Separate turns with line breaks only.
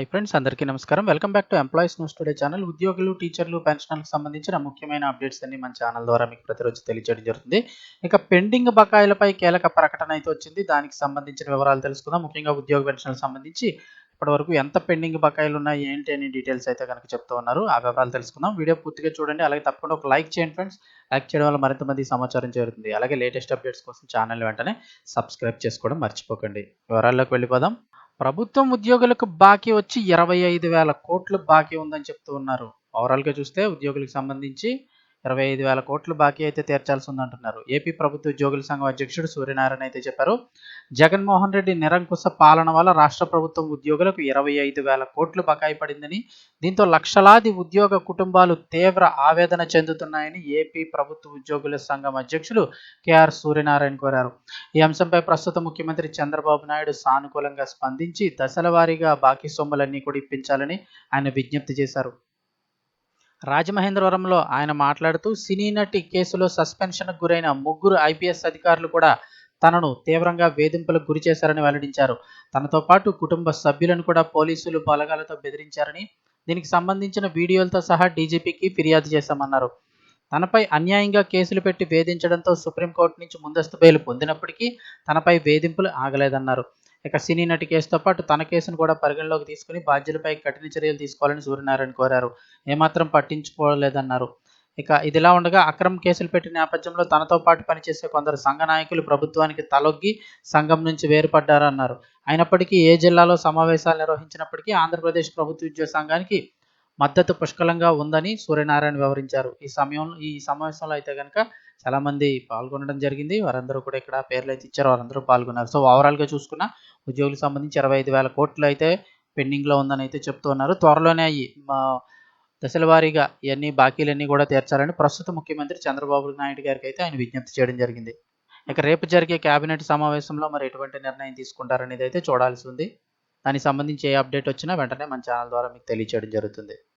High friends అందరికీ నమస్కారం. Welcome back to employees news today channel ఉద్యోగులు టీచర్లు పెన్షనర్లకు సంబంధించిన ముఖ్యమైన అప్డేట్స్ అన్ని మన ఛానల్ ద్వారా మీకు ప్రతిరోజు తెలియజేయడం జరుగుతుంది. ఇక పెండింగ్ బకాయిలపై కీలక ప్రకటన అయితే వచ్చింది. దానికి సంబంధించిన వివరాలు తెలుసుకుందాం. ముఖ్యంగా ఉద్యోగ పెన్షన్లకు సంబంధించి ఇప్పటివరకు ఎంత పెండింగ్ బకాయిలు ఉన్నాయి ఏంటి అని డీటెయిల్స్ అయితే కనుక చెప్తూ ఉన్నారు. ఆ వివరాలు తెలుసుకుందాం. వీడియో పూర్తిగా చూడండి. అలాగే తప్పకుండా ఒక లైక్ చేయండి ఫ్రెండ్స్ లైక్ చేయడం వల్ల మరింత మంది సమాచారం చేరుతుంది. అలాగే లేటెస్ట్ అప్డేట్స్ కోసం ఛానల్ వెంటనే సబ్స్క్రైబ్ చేసుకోవడం మర్చిపోకండి. వివరాల్లోకి వెళ్ళిపోదాం. ప్రభుత్వం ఉద్యోగులకు బాకీ వచ్చి ఇరవై ఐదు వేల కోట్లు బాకీ ఉందని చెప్తూ ఉన్నారు. ఓవరాల్గా చూస్తే ఉద్యోగులకు సంబంధించి ఇరవై ఐదు వేల కోట్లు బాకీ అయితే తీర్చాల్సి ఉందంటున్నారు ఏపీ ప్రభుత్వ ఉద్యోగుల సంఘం అధ్యక్షుడు సూర్యనారాయణ అయితే చెప్పారు జగన్మోహన్ రెడ్డి నిరంకుశ పాలన వల్ల రాష్ట్ర ప్రభుత్వం ఉద్యోగులకు ఇరవై ఐదు వేల కోట్లు బకాయి పడిందని దీంతో లక్షలాది ఉద్యోగ కుటుంబాలు తీవ్ర ఆవేదన చెందుతున్నాయని ఏపీ ప్రభుత్వ ఉద్యోగుల సంఘం అధ్యక్షులు కెఆర్ సూర్యనారాయణ కోరారు. ఈ అంశంపై ప్రస్తుత ముఖ్యమంత్రి చంద్రబాబు నాయుడు సానుకూలంగా స్పందించి దశల వారీగా బాకీ సొమ్ములన్నీ కూడా ఇప్పించాలని ఆయన విజ్ఞప్తి చేశారు. రాజమహేంద్రవరంలో ఆయన మాట్లాడుతూ సినీ నటి కేసులో సస్పెన్షన్కు గురైన ముగ్గురు ఐపీఎస్ అధికారులు కూడా తనను తీవ్రంగా వేధింపులకు గురి చేశారని వెల్లడించారు. తనతో పాటు కుటుంబ సభ్యులను కూడా పోలీసులు బలగాలతో బెదిరించారని దీనికి సంబంధించిన వీడియోలతో సహా డీజీపీకి ఫిర్యాదు చేశామన్నారు. తనపై అన్యాయంగా కేసులు పెట్టి వేధించడంతో సుప్రీంకోర్టు నుంచి ముందస్తు బెయిల్ పొందినప్పటికీ తనపై వేధింపులు ఆగలేదన్నారు. ఇక సినీ నటి కేసుతో పాటు తన కేసును కూడా పరిగణలోకి తీసుకుని బాధ్యులపై కఠిన చర్యలు తీసుకోవాలని సూర్యనారాయణ కోరారు. ఏమాత్రం పట్టించుకోలేదన్నారు. ఇక ఇదిలా ఉండగా అక్రమ కేసులు పెట్టిన నేపథ్యంలో తనతో పాటు పనిచేసే కొందరు సంఘ నాయకులు ప్రభుత్వానికి తలొగ్గి సంఘం నుంచి వేరుపడ్డారన్నారు. అయినప్పటికీ ఏ జిల్లాలో సమావేశాలు నిర్వహించినప్పటికీ ఆంధ్రప్రదేశ్ ప్రభుత్వ ఉద్యోగ సంఘానికి మద్దతు పుష్కలంగా ఉందని సూర్యనారాయణ వివరించారు. ఈ సమయంలో ఈ సమావేశంలో అయితే కనుక చాలా మంది పాల్గొనడం జరిగింది. వారందరూ కూడా ఇక్కడ పేర్లు అయితే ఇచ్చారు. వారందరూ పాల్గొన్నారు. సో ఓవరాల్గా చూసుకున్న ఉద్యోగులకు సంబంధించి ఇరవై ఐదు వేల కోట్లు అయితే పెండింగ్లో ఉందని అయితే చెప్తూ ఉన్నారు. త్వరలోనే అయ్యి మా దశల వారీగా ఇవన్నీ బాకీలన్నీ కూడా తీర్చాలని ప్రస్తుత ముఖ్యమంత్రి చంద్రబాబు నాయుడు గారికి అయితే ఆయన విజ్ఞప్తి చేయడం జరిగింది. ఇక రేపు జరిగే కేబినెట్ సమావేశంలో మరి ఎటువంటి నిర్ణయం తీసుకుంటారనేది అయితే చూడాల్సి ఉంది. దానికి సంబంధించి ఏ అప్డేట్ వచ్చినా వెంటనే మన ఛానల్ ద్వారా మీకు తెలియచేయడం జరుగుతుంది.